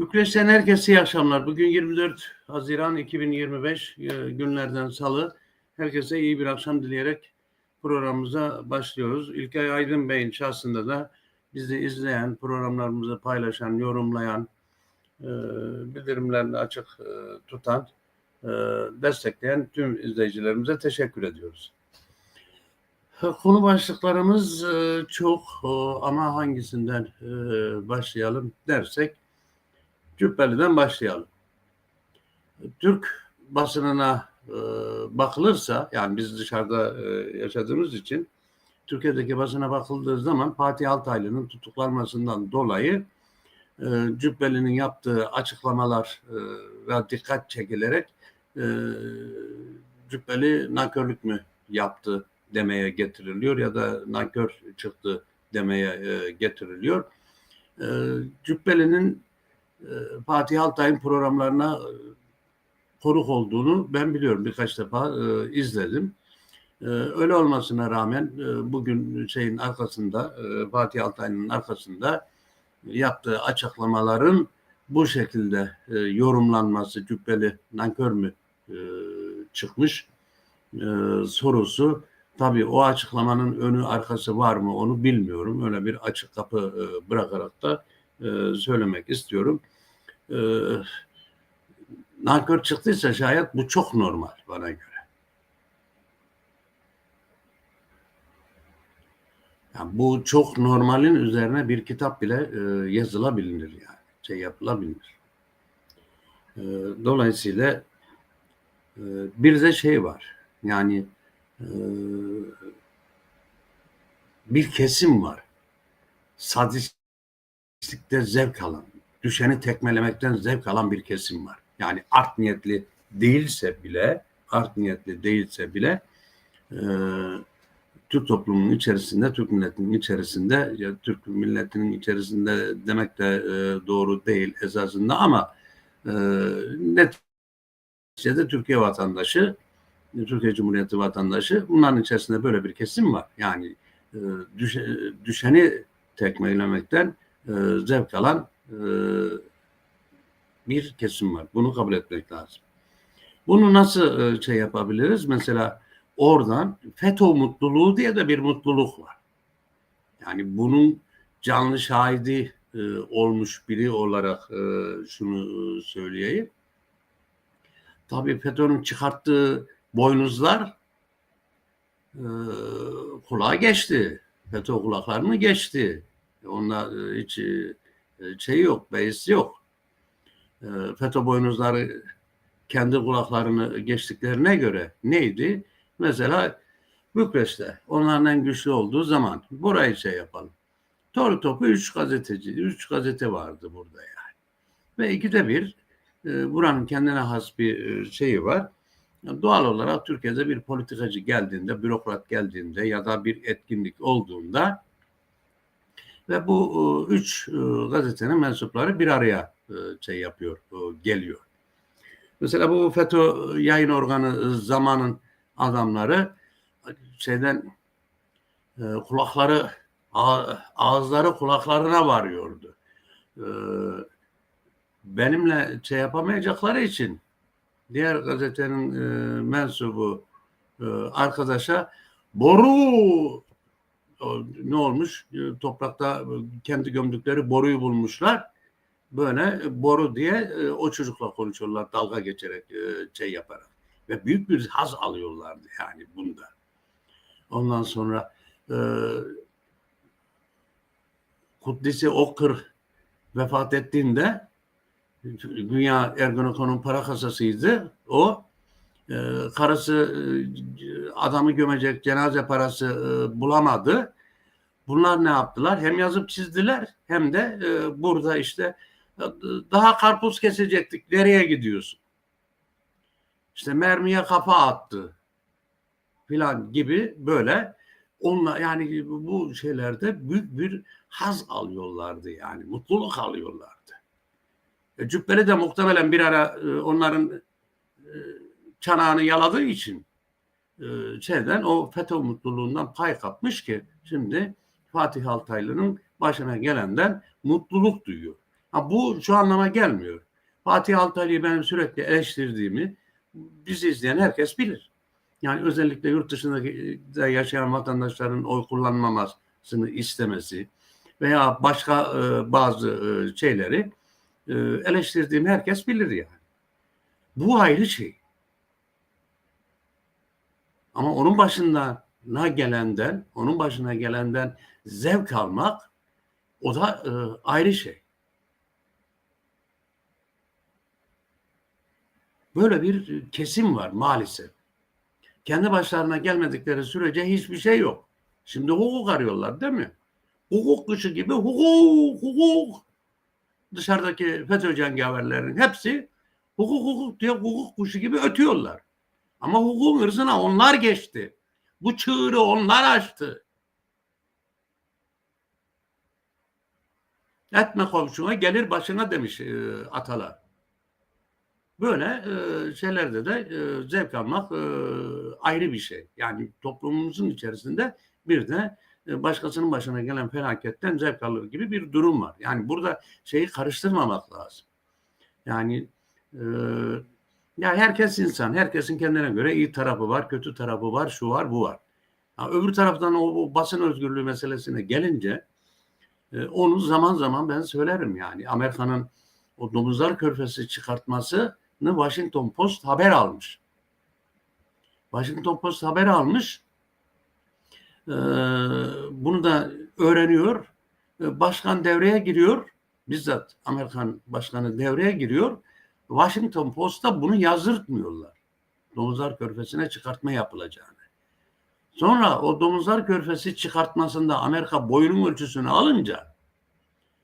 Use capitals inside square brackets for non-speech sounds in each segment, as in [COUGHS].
Bükreş'ten herkese iyi akşamlar. Bugün 24 Haziran 2025 e, günlerden salı. Herkese iyi bir akşam dileyerek programımıza başlıyoruz. İlkay Aydın Bey'in şahsında da bizi izleyen, programlarımızı paylaşan, yorumlayan, e, bildirimlerini açık e, tutan, destekleyen tüm izleyicilerimize teşekkür ediyoruz. Konu başlıklarımız çok ama hangisinden başlayalım dersek Cübbeli'den başlayalım. Türk basınına e, bakılırsa yani biz dışarıda e, yaşadığımız için Türkiye'deki basına bakıldığı zaman Fatih Altaylı'nın tutuklanmasından dolayı e, Cübbeli'nin yaptığı açıklamalar e, ve dikkat çekilerek e, Cübbeli nankörlük mü yaptı demeye getiriliyor ya da nankör çıktı demeye e, getiriliyor. E, Cübbeli'nin Fatih Altay'ın programlarına e, konuk olduğunu ben biliyorum. Birkaç defa e, izledim. E, öyle olmasına rağmen e, bugün şeyin arkasında e, Fatih Altay'ın arkasında yaptığı açıklamaların bu şekilde e, yorumlanması cübbeli nankör mü e, çıkmış e, sorusu tabii o açıklamanın önü arkası var mı onu bilmiyorum. Öyle bir açık kapı e, bırakarak da e, söylemek istiyorum. E, nankör çıktıysa şayet bu çok normal bana göre. Yani bu çok normalin üzerine bir kitap bile e, yazılabilir yani. Şey yapılabilir. E, dolayısıyla e, bir de şey var. Yani e, bir kesim var. Sadistlikte zevk alan, düşeni tekmelemekten zevk alan bir kesim var. Yani art niyetli değilse bile, art niyetli değilse bile e, Türk toplumunun içerisinde, Türk milletinin içerisinde, ya Türk milletinin içerisinde demek de e, doğru değil esasında ama e, neticede Türkiye vatandaşı, Türkiye Cumhuriyeti vatandaşı bunların içerisinde böyle bir kesim var. Yani e, düşe, düşeni tekmelemekten e, zevk alan bir kesim var. Bunu kabul etmek lazım. Bunu nasıl e, şey yapabiliriz? Mesela oradan FETÖ mutluluğu diye de bir mutluluk var. Yani bunun canlı şahidi e, olmuş biri olarak e, şunu söyleyeyim. Tabii FETÖ'nün çıkarttığı boynuzlar e, kulağa geçti. FETÖ kulaklarını geçti. Hiç e, şey yok, beis yok. E, FETÖ boynuzları kendi kulaklarını geçtiklerine göre neydi? Mesela Bükreş'te onların en güçlü olduğu zaman burayı şey yapalım. Toru topu üç gazeteci, üç gazete vardı burada yani. Ve ikide bir e, buranın kendine has bir şeyi var. Doğal olarak Türkiye'de bir politikacı geldiğinde, bürokrat geldiğinde ya da bir etkinlik olduğunda ve bu üç gazetenin mensupları bir araya şey yapıyor, geliyor. Mesela bu FETÖ yayın organı zamanın adamları şeyden kulakları ağızları kulaklarına varıyordu. Benimle şey yapamayacakları için diğer gazetenin e, mensubu e, arkadaşa boru ne olmuş? E, toprakta kendi gömdükleri boruyu bulmuşlar. Böyle boru diye e, o çocukla konuşuyorlar dalga geçerek e, şey yaparak. Ve büyük bir haz alıyorlardı yani bunda. Ondan sonra e, Kudüs'ü Okır vefat ettiğinde Dünya Ergenekon'un para kasasıydı o. E, karısı e, adamı gömecek cenaze parası e, bulamadı. Bunlar ne yaptılar? Hem yazıp çizdiler hem de e, burada işte e, daha karpuz kesecektik. Nereye gidiyorsun? İşte mermiye kafa attı filan gibi böyle onunla yani bu şeylerde büyük bir haz alıyorlardı yani mutluluk alıyorlardı. E, Cübbeli de muhtemelen bir ara e, onların e, çanağını yaladığı için e, şeyden o FETÖ mutluluğundan pay kapmış ki şimdi Fatih Altaylı'nın başına gelenden mutluluk duyuyor. Ha, bu şu anlama gelmiyor. Fatih Altaylı'yı benim sürekli eleştirdiğimi bizi izleyen herkes bilir. Yani özellikle yurt dışında yaşayan vatandaşların oy kullanmamasını istemesi veya başka e, bazı e, şeyleri e, eleştirdiğimi herkes bilir yani. Bu ayrı şey. Ama onun başına gelenden, onun başına gelenden zevk almak o da e, ayrı şey. Böyle bir kesim var maalesef. Kendi başlarına gelmedikleri sürece hiçbir şey yok. Şimdi hukuk arıyorlar değil mi? Hukuk dışı gibi hukuk, hukuk. Dışarıdaki FETÖ cengaverlerin hepsi hukuk hukuk diye hukuk kuşu gibi ötüyorlar. Ama hukukun hırsına onlar geçti. Bu çığırı onlar açtı. Etme komşuna gelir başına demiş e, atalar. Böyle e, şeylerde de e, zevk almak e, ayrı bir şey. Yani toplumumuzun içerisinde bir de e, başkasının başına gelen felaketten zevk alır gibi bir durum var. Yani burada şeyi karıştırmamak lazım. Yani e, ya herkes insan, herkesin kendine göre iyi tarafı var, kötü tarafı var, şu var, bu var. Ya öbür taraftan o, o basın özgürlüğü meselesine gelince e, onu zaman zaman ben söylerim yani. Amerika'nın o domuzlar körfesi çıkartmasını Washington Post haber almış. Washington Post haber almış. E, bunu da öğreniyor. E, başkan devreye giriyor. Bizzat Amerikan başkanı devreye giriyor Washington Post'ta bunu yazdırtmıyorlar. Domuzlar körfesine çıkartma yapılacağını. Sonra o domuzlar körfesi çıkartmasında Amerika boyunun ölçüsünü alınca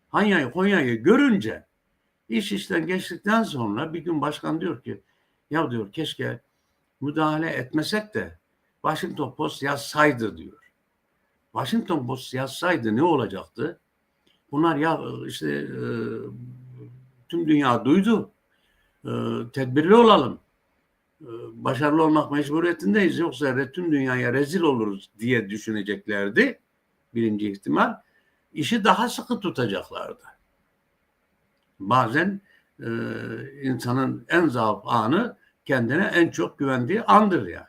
Hanya'yı Konya'yı görünce iş işten geçtikten sonra bir gün başkan diyor ki ya diyor keşke müdahale etmesek de Washington Post yazsaydı diyor. Washington Post yazsaydı ne olacaktı? Bunlar ya işte e, tüm dünya duydu. E, tedbirli olalım. E, başarılı olmak mecburiyetindeyiz. Yoksa tüm dünyaya rezil oluruz diye düşüneceklerdi. Birinci ihtimal. İşi daha sıkı tutacaklardı. Bazen e, insanın en zaaf anı kendine en çok güvendiği andır yani.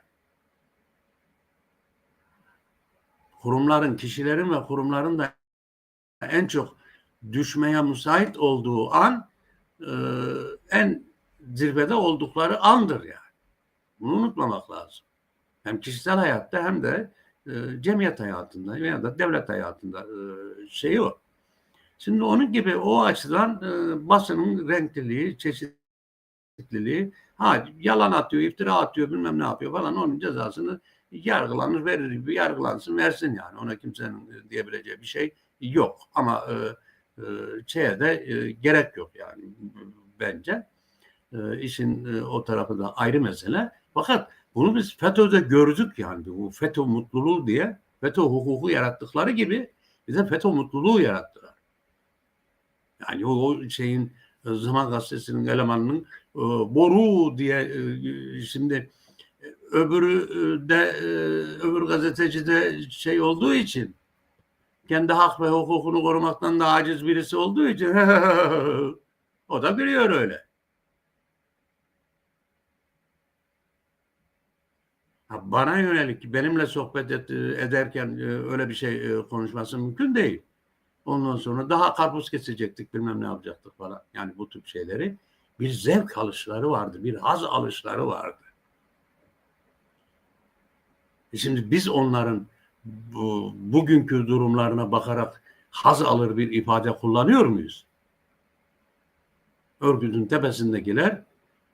Kurumların, kişilerin ve kurumların da en çok düşmeye müsait olduğu an e, en zirvede oldukları andır yani. Bunu unutmamak lazım. Hem kişisel hayatta hem de e, cemiyet hayatında veya da devlet hayatında e, şeyi o. Şimdi onun gibi o açıdan e, basının renkliliği, çeşitliliği, ha yalan atıyor, iftira atıyor, bilmem ne yapıyor falan onun cezasını yargılanır, verir gibi yargılansın, versin yani. Ona kimsenin diyebileceği bir şey yok. Ama e, e, şeye de e, gerek yok yani bence. E, işin e, o tarafı da ayrı mesele. Fakat bunu biz FETÖ'de gördük yani bu FETÖ mutluluğu diye FETÖ hukuku yarattıkları gibi bize FETÖ mutluluğu yarattılar. Yani o, o şeyin e, Zaman Gazetesi'nin elemanının e, boru diye e, şimdi e, öbürü de e, öbür gazeteci de şey olduğu için kendi hak ve hukukunu korumaktan da aciz birisi olduğu için [LAUGHS] o da biliyor öyle. Bana yönelik benimle sohbet et, ederken e, öyle bir şey e, konuşması mümkün değil. Ondan sonra daha karpuz kesecektik bilmem ne yapacaktık falan. Yani bu tip şeyleri bir zevk alışları vardı, bir haz alışları vardı. E şimdi biz onların bu, bugünkü durumlarına bakarak haz alır bir ifade kullanıyor muyuz? Örgütün tepesindekiler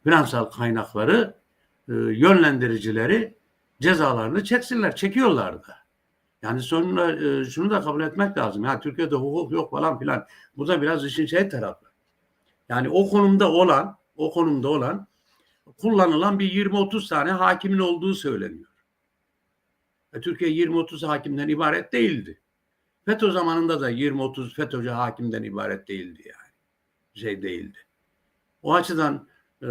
finansal kaynakları, yönlendiricileri cezalarını çeksinler. Çekiyorlar da. Yani sonra e, şunu da kabul etmek lazım. Ya Türkiye'de hukuk yok falan filan. Bu da biraz işin şey tarafı. Yani o konumda olan, o konumda olan kullanılan bir 20-30 tane hakimin olduğu söyleniyor. E, Türkiye 20-30 hakimden ibaret değildi. FETÖ zamanında da 20-30 FETÖ'cü hakimden ibaret değildi yani. Şey değildi. O açıdan e,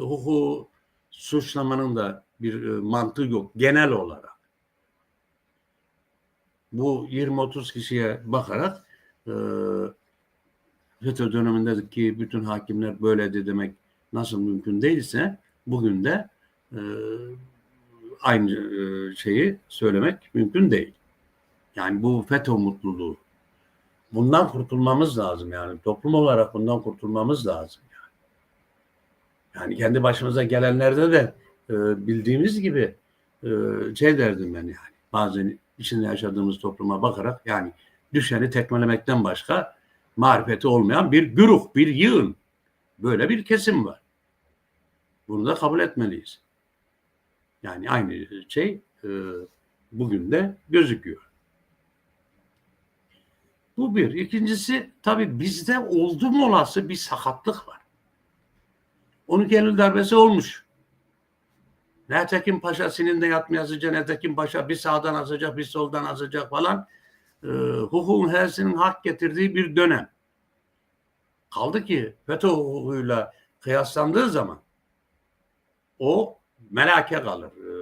hukuku suçlamanın da bir e, mantığı yok genel olarak. Bu 20-30 kişiye bakarak e, FETÖ dönemindeki bütün hakimler böyledi demek nasıl mümkün değilse bugün de e, aynı şeyi söylemek mümkün değil. Yani bu FETÖ mutluluğu. Bundan kurtulmamız lazım yani. Toplum olarak bundan kurtulmamız lazım. Yani, yani kendi başımıza gelenlerde de e, bildiğimiz gibi e, şey derdim ben yani. Bazen içinde yaşadığımız topluma bakarak yani düşeni tekmelemekten başka marifeti olmayan bir güruh, bir yığın. Böyle bir kesim var. Bunu da kabul etmeliyiz. Yani aynı şey e, bugün de gözüküyor. Bu bir. İkincisi tabii bizde oldu mu olası bir sakatlık var. 12 Eylül darbesi olmuş. Netekin Paşa sininde yatmaya sıcak, Netekin Paşa bir sağdan asacak, bir soldan asacak falan. E, hukukun hevesinin hak getirdiği bir dönem. Kaldı ki FETÖ hukukuyla kıyaslandığı zaman o melake kalır. E,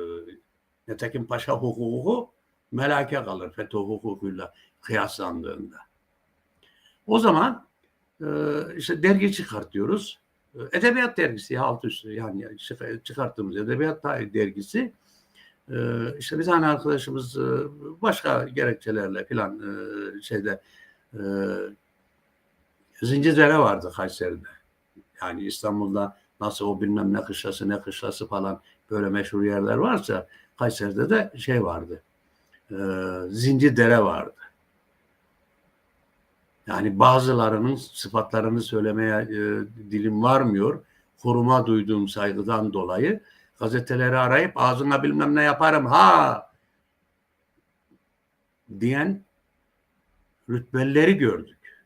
Netekin Paşa hukuku melake kalır FETÖ hukukuyla kıyaslandığında. O zaman e, işte dergi çıkartıyoruz. E, edebiyat dergisi ya alt üstü yani çıkarttığımız edebiyat dergisi e, işte bir tane arkadaşımız e, başka gerekçelerle filan şeyde Zincirlere vardı Kayseri'de. Yani İstanbul'da nasıl o bilmem ne kışlası ne kışlası falan böyle meşhur yerler varsa Kayseri'de de şey vardı. Zincir vardı. Yani bazılarının sıfatlarını söylemeye e, dilim varmıyor. Kuruma duyduğum saygıdan dolayı gazeteleri arayıp ağzına bilmem ne yaparım ha diyen rütbelileri gördük.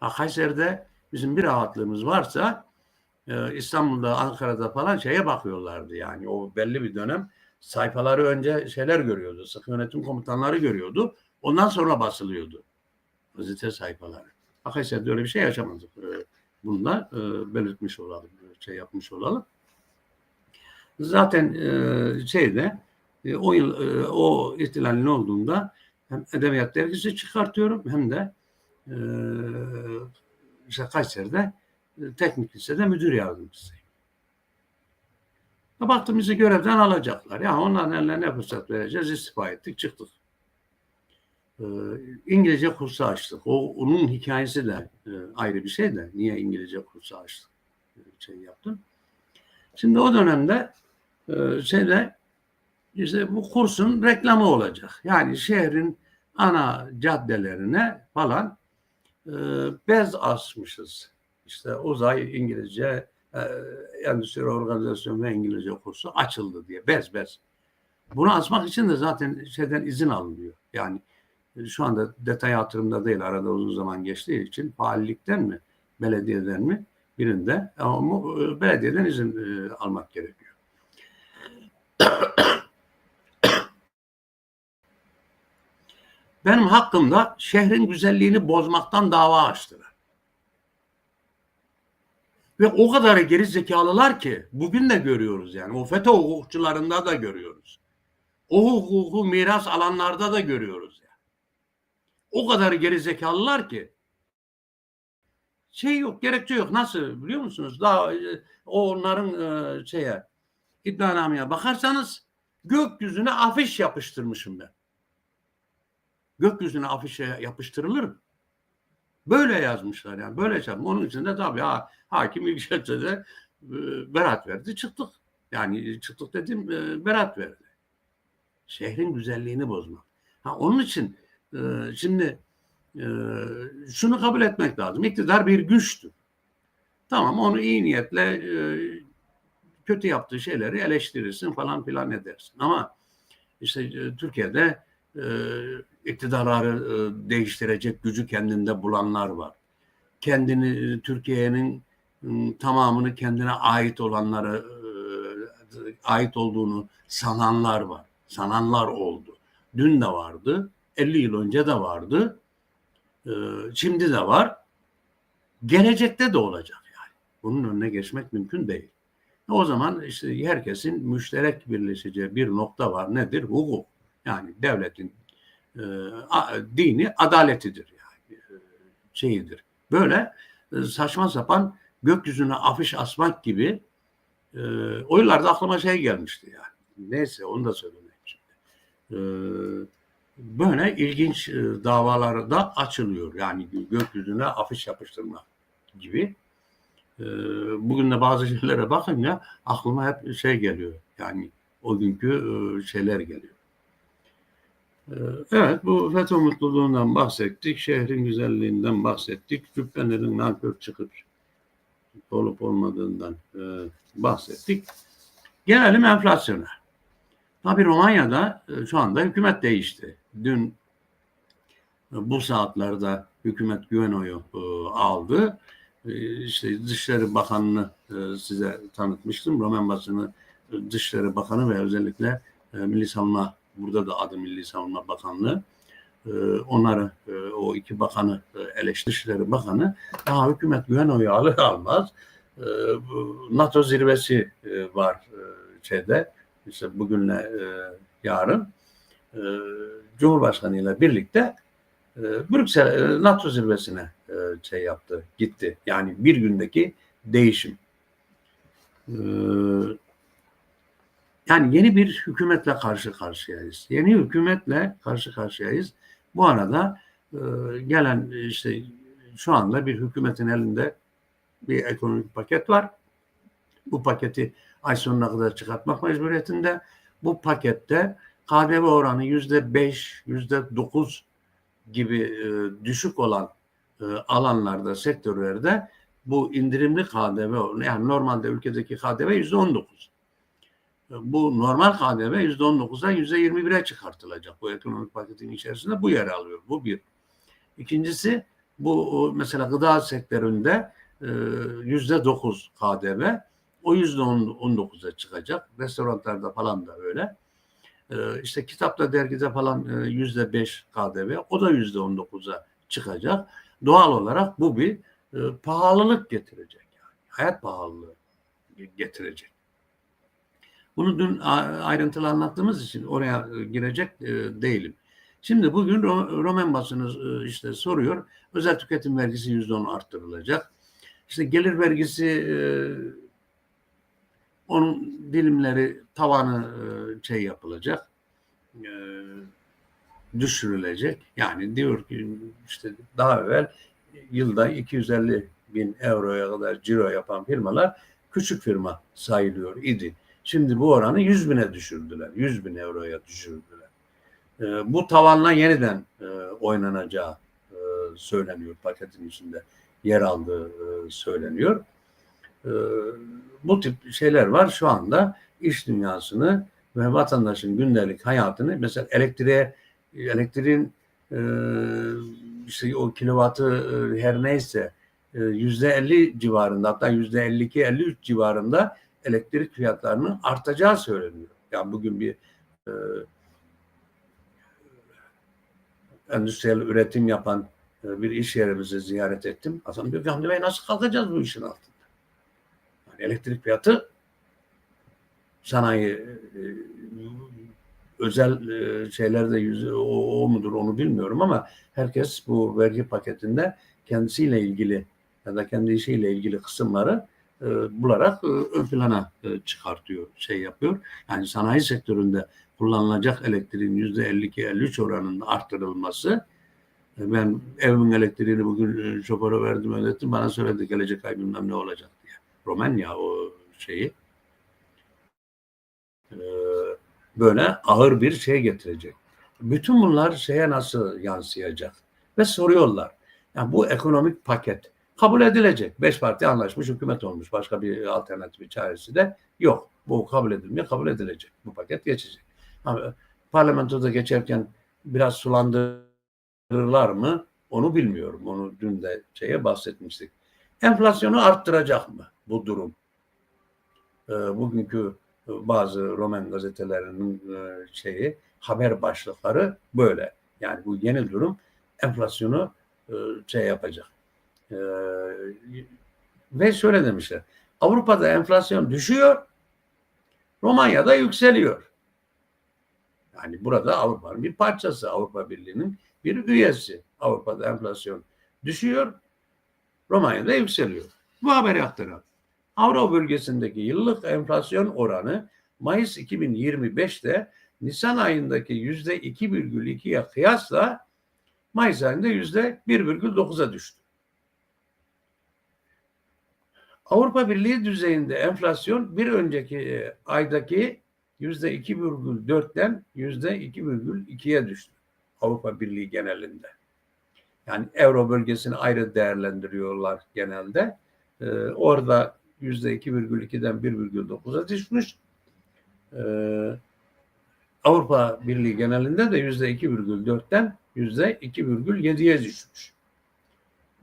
Ha, Kayseri'de bizim bir rahatlığımız varsa e, İstanbul'da, Ankara'da falan şeye bakıyorlardı yani. O belli bir dönem sayfaları önce şeyler görüyordu. Sıkı yönetim komutanları görüyordu. Ondan sonra basılıyordu gazete sayfaları. Akayseri'de öyle bir şey yaşamadık. Ee, bunu da e, belirtmiş olalım, şey yapmış olalım. Zaten e, şeyde e, o yıl o ihtilalin olduğunda hem edebiyat dergisi çıkartıyorum hem de işte Kayseri'de teknik lisede müdür yardımcısıyım. Baktım bizi görevden alacaklar. Ya onların eline ne fırsat vereceğiz? İstifa ettik, çıktık. Ee, İngilizce kursu açtık. O onun hikayesi de e, ayrı bir şey de niye İngilizce kursu açtık e, şey yaptım. Şimdi o dönemde e, şeyde işte bu kursun reklamı olacak. Yani şehrin ana caddelerine falan bez asmışız. İşte uzay İngilizce endüstri organizasyon ve İngilizce kursu açıldı diye bez bez. Bunu asmak için de zaten şeyden izin alınıyor. Yani şu anda detay hatırımda değil arada uzun zaman geçtiği için faillikten mi belediyeden mi birinde ama e, belediyeden izin e, almak gerekiyor. [COUGHS] Benim hakkımda şehrin güzelliğini bozmaktan dava açtılar. Ve o kadar geri zekalılar ki bugün de görüyoruz yani. O FETÖ hukukçularında da görüyoruz. O hukuku miras alanlarda da görüyoruz. O kadar geri zekalılar ki şey yok, gerekçe yok. Nasıl biliyor musunuz? Daha e, onların e, şeye iddianameye bakarsanız gökyüzüne afiş yapıştırmışım ben. Gökyüzüne afiş yapıştırılır mı? Böyle yazmışlar yani. Böyle şey. Onun için de tabii ha, hakim ilk de e, berat verdi. Çıktık. Yani çıktık dedim e, berat verdi. Şehrin güzelliğini bozmak. Ha, onun için ee, şimdi e, şunu kabul etmek lazım. İktidar bir güçtür. Tamam onu iyi niyetle e, kötü yaptığı şeyleri eleştirirsin falan filan edersin. Ama işte e, Türkiye'de iktidarları değiştirecek gücü kendinde bulanlar var. Kendini Türkiye'nin tamamını kendine ait olanları ait olduğunu sananlar var. Sananlar oldu. Dün de vardı. 50 yıl önce de vardı. Ee, şimdi de var. Gelecekte de olacak yani. Bunun önüne geçmek mümkün değil. O zaman işte herkesin müşterek birleşeceği bir nokta var. Nedir? Hukuk. Yani devletin e, dini adaletidir yani. şeyidir. Böyle e, saçma sapan gökyüzüne afiş asmak gibi e, o yıllarda aklıma şey gelmişti yani. Neyse onu da söylemeyeyim şimdi. E, böyle ilginç e, davalar da açılıyor. Yani gökyüzüne afiş yapıştırma gibi. E, bugün de bazı şeylere bakınca aklıma hep şey geliyor. Yani o günkü e, şeyler geliyor. Evet bu FETÖ mutluluğundan bahsettik. Şehrin güzelliğinden bahsettik. Cübbelerin nankör çıkıp olup olmadığından bahsettik. Gelelim enflasyona. Tabi Romanya'da şu anda hükümet değişti. Dün bu saatlerde hükümet güven oyu e, aldı. E, işte Dışişleri Bakanı'nı e, size tanıtmıştım. Roman basını Dışişleri Bakanı ve özellikle Milli Savunma, burada da adı Milli Savunma Bakanlığı. Onları, o iki bakanı eleştiri. Dışişleri Bakanı daha hükümet güven oyu alır almaz NATO zirvesi var şeyde işte bugünle yarın e, Cumhurbaşkanı ile birlikte e, Brüksel e, NATO zirvesine e, şey yaptı, gitti. Yani bir gündeki değişim. E, yani yeni bir hükümetle karşı karşıyayız. Yeni hükümetle karşı karşıyayız. Bu arada e, gelen işte şu anda bir hükümetin elinde bir ekonomik paket var. Bu paketi ay sonuna kadar çıkartmak mecburiyetinde. Bu pakette KDV oranı yüzde beş, yüzde dokuz gibi e, düşük olan e, alanlarda, sektörlerde bu indirimli KDV, yani normalde ülkedeki KDV yüzde on dokuz. Bu normal KDV yüzde on dokuzdan yüzde yirmi bire çıkartılacak. Bu ekonomik paketin içerisinde bu yer alıyor. Bu bir. İkincisi bu mesela gıda sektöründe e, yüzde dokuz KDV o yüzde on dokuza çıkacak. Restoranlarda falan da öyle. E, işte kitapta, dergide falan e, yüzde beş KDV o da yüzde on dokuza çıkacak. Doğal olarak bu bir pahalılık getirecek. Yani. Hayat pahalılığı getirecek. Bunu dün ayrıntılı anlattığımız için oraya girecek değilim. Şimdi bugün Roman basını işte soruyor. Özel tüketim vergisi yüzde on arttırılacak. İşte gelir vergisi e, onun dilimleri tavanı e, şey yapılacak e, düşürülecek. Yani diyor ki işte daha evvel yılda 250 bin euroya kadar ciro yapan firmalar küçük firma sayılıyor idi. Şimdi bu oranı 100 bine düşürdüler. 100 bin euroya düşürdüler. E, bu tavanla yeniden oynanacağı söyleniyor paketin içinde yer aldığı e, söyleniyor. E, bu tip şeyler var şu anda iş dünyasını ve vatandaşın gündelik hayatını mesela elektriğe elektriğin e, işte o kilovatı her neyse yüzde 50 civarında hatta yüzde 52 53 civarında elektrik fiyatlarının artacağı söyleniyor. Yani bugün bir e, endüstriyel üretim yapan e, bir iş yerimizi ziyaret ettim. Adam diyor ki Hamdi Bey nasıl kalkacağız bu işin altında? Elektrik fiyatı sanayi e, özel e, şeylerde yüzü o, o mudur onu bilmiyorum ama herkes bu vergi paketinde kendisiyle ilgili ya da kendi işiyle ilgili kısımları e, bularak e, plana e, çıkartıyor, şey yapıyor. Yani sanayi sektöründe kullanılacak elektriğin yüzde 52-53 oranında arttırılması ben evimin elektriğini bugün e, şoföre verdim ödettim. Bana söyledi gelecek ay bilmem ne olacak. Romanya o şeyi e, böyle ağır bir şey getirecek. Bütün bunlar şeye nasıl yansıyacak? Ve soruyorlar. Yani bu ekonomik paket kabul edilecek. Beş parti anlaşmış, hükümet olmuş. Başka bir alternatifi çaresi de yok. Bu kabul edilmiyor, kabul edilecek. Bu paket geçecek. Ama parlamentoda geçerken biraz sulandı arttırırlar mı? Onu bilmiyorum. Onu dün de şeye bahsetmiştik. Enflasyonu arttıracak mı bu durum? E, bugünkü bazı Roman gazetelerinin e, şeyi haber başlıkları böyle. Yani bu yeni durum enflasyonu e, şey yapacak. E, ve şöyle demişler. Avrupa'da enflasyon düşüyor, Romanya'da yükseliyor. Yani burada Avrupa'nın bir parçası, Avrupa Birliği'nin bir üyesi. Avrupa'da enflasyon düşüyor. Romanya'da yükseliyor. Bu haberi aktaralım. Avro bölgesindeki yıllık enflasyon oranı Mayıs 2025'te Nisan ayındaki yüzde 2,2'ye kıyasla Mayıs ayında yüzde 1,9'a düştü. Avrupa Birliği düzeyinde enflasyon bir önceki e, aydaki yüzde 2,4'ten yüzde 2,2'ye düştü. Avrupa Birliği genelinde. Yani Euro bölgesini ayrı değerlendiriyorlar genelde. Ee, orada 2,2'den 1,9'a düşmüş. Ee, Avrupa Birliği genelinde de yüzde 2,4'ten yüzde 2,7'ye düşmüş.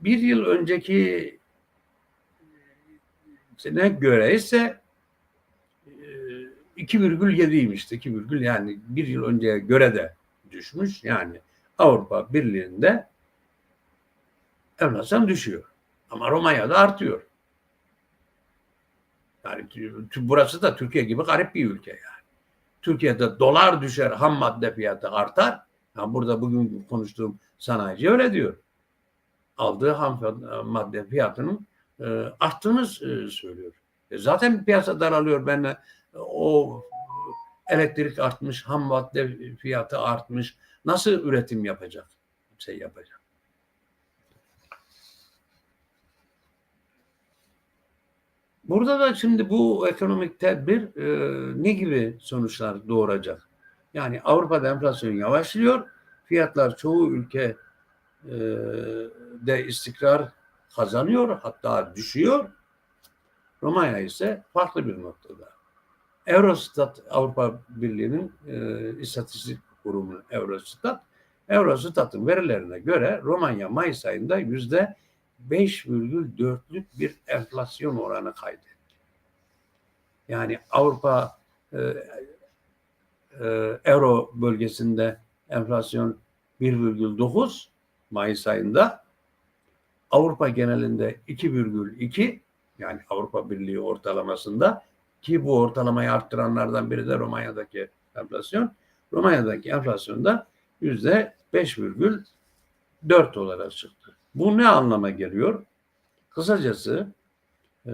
Bir yıl önceki ne göre ise 2,7'ymiş. 2, yani bir yıl önceye göre de düşmüş. Yani Avrupa Birliği'nde enflasyon düşüyor. Ama Romanya'da artıyor. Yani burası da Türkiye gibi garip bir ülke yani. Türkiye'de dolar düşer, ham madde fiyatı artar. Yani burada bugün konuştuğum sanayici öyle diyor. Aldığı ham madde fiyatının e, arttığını e, söylüyor. E, zaten piyasa daralıyor. Ben de o elektrik artmış, ham madde fiyatı artmış. Nasıl üretim yapacak? Şey yapacak. Burada da şimdi bu ekonomik tedbir e, ne gibi sonuçlar doğuracak? Yani Avrupa'da enflasyon yavaşlıyor. Fiyatlar çoğu ülke e, de istikrar kazanıyor hatta düşüyor. Romanya ise farklı bir noktada. Eurostat Avrupa Birliği'nin e, istatistik kurumu Eurostat Eurostat'ın verilerine göre Romanya Mayıs ayında yüzde 5,4'lük bir enflasyon oranı kaydetti. Yani Avrupa e, e, Euro bölgesinde enflasyon 1,9 Mayıs ayında Avrupa genelinde 2,2 yani Avrupa Birliği ortalamasında ki bu ortalamayı arttıranlardan biri de Romanya'daki enflasyon. Romanya'daki enflasyonda yüzde 5,4 olarak çıktı. Bu ne anlama geliyor? Kısacası e,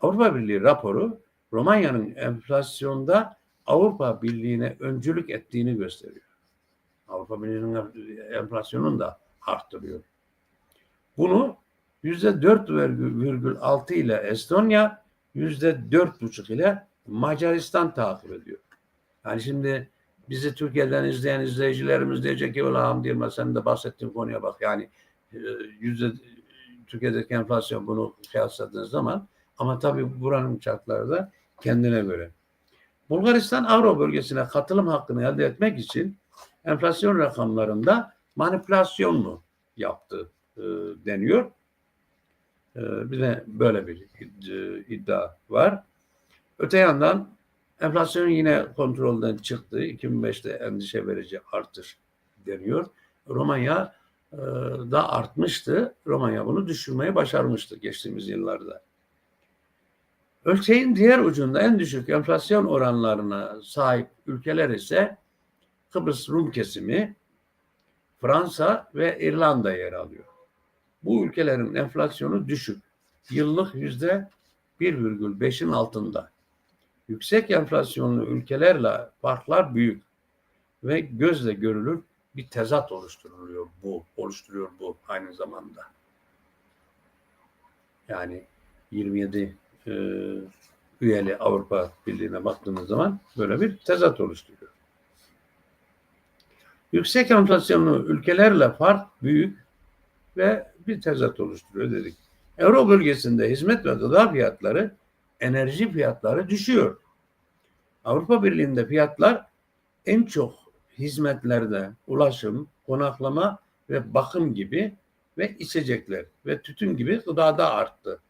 Avrupa Birliği raporu Romanya'nın enflasyonda Avrupa Birliği'ne öncülük ettiğini gösteriyor. Avrupa Birliği'nin enflasyonunu da arttırıyor. Bunu yüzde 4,6 ile Estonya, yüzde dört buçuk ile Macaristan takip ediyor. Yani şimdi bizi Türkiye'den izleyen izleyicilerimiz diyecek ki ulan diye sen de bahsettiğin konuya bak yani yüzde Türkiye'deki enflasyon bunu kıyasladığınız zaman ama tabii buranın şartları da kendine göre. Bulgaristan Avro bölgesine katılım hakkını elde etmek için enflasyon rakamlarında manipülasyon mu yaptı e, deniyor. E, bir de böyle bir iddia var. Öte yandan enflasyon yine kontrolden çıktı. 2005'te endişe verici artış deniyor. Romanya e, da artmıştı. Romanya bunu düşürmeyi başarmıştı geçtiğimiz yıllarda. Ölçeğin diğer ucunda en düşük enflasyon oranlarına sahip ülkeler ise Kıbrıs Rum kesimi, Fransa ve İrlanda yer alıyor. Bu ülkelerin enflasyonu düşük. Yıllık yüzde 1,5'in altında. Yüksek enflasyonlu ülkelerle farklar büyük ve gözle görülür bir tezat oluşturuluyor bu, oluşturuyor bu aynı zamanda. Yani 27 e, üyeli Avrupa Birliği'ne baktığımız zaman böyle bir tezat oluşturuyor. Yüksek enflasyonlu ülkelerle fark büyük ve bir tezat oluşturuyor dedik. Euro bölgesinde hizmet ve gıda fiyatları, enerji fiyatları düşüyor. Avrupa Birliği'nde fiyatlar en çok hizmetlerde ulaşım, konaklama ve bakım gibi ve içecekler ve tütün gibi gıdada arttı.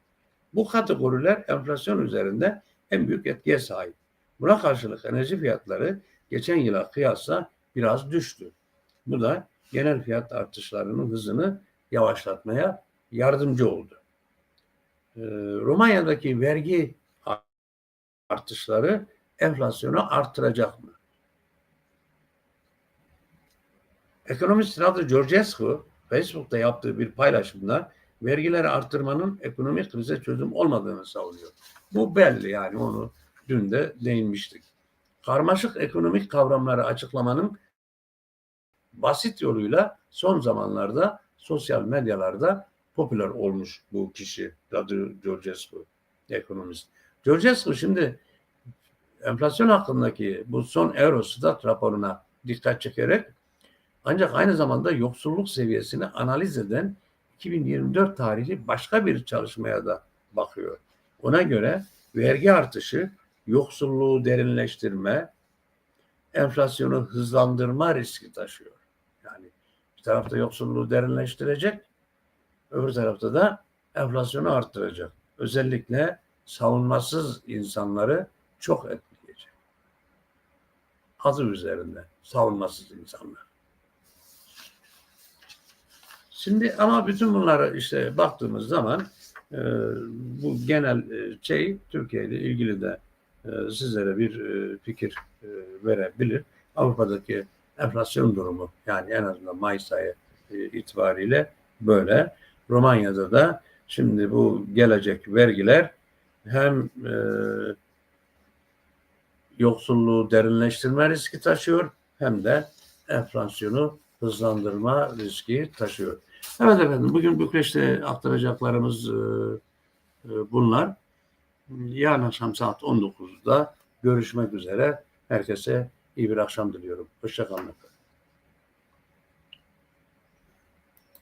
Bu kategoriler enflasyon üzerinde en büyük etkiye sahip. Buna karşılık enerji fiyatları geçen yıla kıyasla biraz düştü. Bu da genel fiyat artışlarının hızını yavaşlatmaya yardımcı oldu. Ee, Romanya'daki vergi artışları enflasyonu arttıracak mı? Ekonomist Radu Georgescu Facebook'ta yaptığı bir paylaşımda vergileri arttırmanın ekonomik krize çözüm olmadığını savunuyor. Bu belli yani onu dün de değinmiştik. Karmaşık ekonomik kavramları açıklamanın basit yoluyla son zamanlarda sosyal medyalarda popüler olmuş bu kişi adı Georgescu ekonomist. Georgescu şimdi enflasyon hakkındaki bu son Eurostat raporuna dikkat çekerek ancak aynı zamanda yoksulluk seviyesini analiz eden 2024 tarihli başka bir çalışmaya da bakıyor. Ona göre vergi artışı yoksulluğu derinleştirme, enflasyonu hızlandırma riski taşıyor. Yani bir tarafta yoksulluğu derinleştirecek, öbür tarafta da enflasyonu arttıracak. Özellikle savunmasız insanları çok etkileyecek. Adı üzerinde savunmasız insanlar. Şimdi ama bütün bunlara işte baktığımız zaman e, bu genel e, şey Türkiye ile ilgili de e, sizlere bir e, fikir e, verebilir. Avrupa'daki enflasyon durumu yani en azından Mayıs ayı e, itibariyle böyle. Romanya'da da şimdi bu gelecek vergiler hem e, yoksulluğu derinleştirme riski taşıyor hem de enflasyonu hızlandırma riski taşıyor. Evet efendim bugün Bükreş'te aktaracaklarımız e, e, bunlar. Yarın akşam saat 19'da görüşmek üzere. Herkese iyi bir akşam diliyorum. Hoşçakalın efendim.